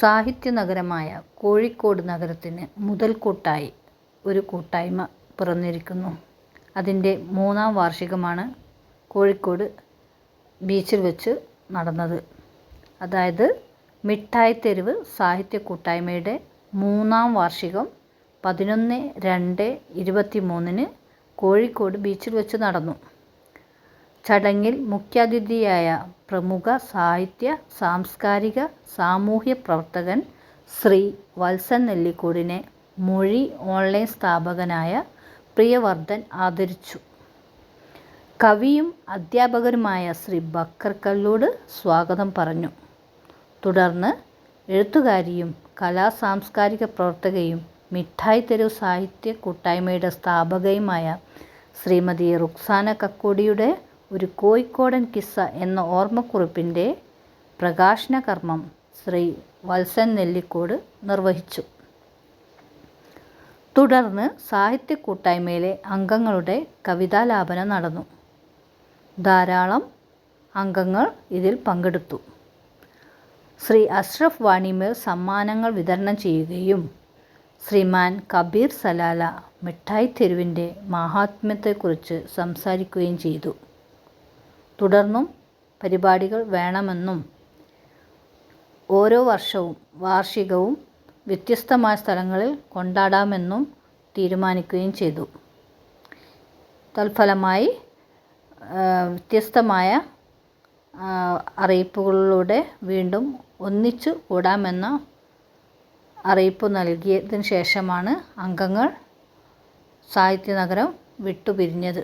സാഹിത്യ നഗരമായ കോഴിക്കോട് നഗരത്തിന് മുതൽക്കൂട്ടായി ഒരു കൂട്ടായ്മ പിറന്നിരിക്കുന്നു. അതിന്റെ മൂന്നാം വാർഷികമാണ് കോഴിക്കോട് ബീച്ചിൽ വെച്ച് നടന്നത്. അതായത് മിഠായി തെരുവ് സാഹിത്യ കൂട്ടായ്മയുടെ മൂന്നാം വാർഷികം പതിനൊന്ന് രണ്ട് ഇരുപത്തി മൂന്നിന് കോഴിക്കോട് ബീച്ചിൽ വെച്ച് നടന്നു. ചടങ്ങിൽ മുഖ്യാതിഥിയായ പ്രമുഖ സാഹിത്യ സാംസ്കാരിക സാമൂഹ്യ പ്രവർത്തകൻ ശ്രീ വത്സൻ നെല്ലിക്കോടിനെ മൊഴി ഓൺലൈൻ സ്ഥാപകനായ പ്രിയവർദ്ധൻ ആദരിച്ചു. കവിയും അധ്യാപകരുമായ ശ്രീ ബക്കർ കല്ലൂട് സ്വാഗതം പറഞ്ഞു. തുടർന്ന് എഴുത്തുകാരിയും കലാ സാംസ്കാരിക പ്രവർത്തകയും മിഠായി തെരുവ് സാഹിത്യ കൂട്ടായ്മയുടെ സ്ഥാപകയുമായ ശ്രീമതി റുക്സാന കക്കോടിയുടെ ഒരു കോഴിക്കോടൻ കിസ്സ എന്ന ഓർമ്മക്കുറിപ്പിന്റെ പ്രകാശന കർമ്മം ശ്രീ വത്സൻ നെല്ലിക്കോട് നിർവഹിച്ചു. തുടർന്ന് സാഹിത്യ കൂട്ടായ്മയിലെ അംഗങ്ങളുടെ കവിതാലാപനം നടന്നു. ധാരാളം അംഗങ്ങൾ ഇതിൽ പങ്കെടുത്തു. ശ്രീ അഷ്റഫ് വാണിമേൽ സമ്മാനങ്ങൾ വിതരണം ചെയ്യുകയും ശ്രീമാൻ കബീർ സലാല മിഠായി തെരുവിന്റെ മാഹാത്മ്യത്തെക്കുറിച്ച് സംസാരിക്കുകയും ചെയ്തു. തുടർന്നും പരിപാടികൾ വേണമെന്നും ഓരോ വർഷവും വാർഷികവും വ്യത്യസ്തമായ സ്ഥലങ്ങളിൽ കൊണ്ടാടാമെന്നും തീരുമാനിക്കുകയും ചെയ്തു. തൽഫലമായി വ്യത്യസ്തമായ അറിയിപ്പുകളിലൂടെ വീണ്ടും ഒന്നിച്ചു കൂടാമെന്ന അറിയിപ്പ് നൽകിയതിന് ശേഷമാണ് അംഗങ്ങൾ സാഹിത്യനഗരം വിട്ടുപിരിഞ്ഞത്.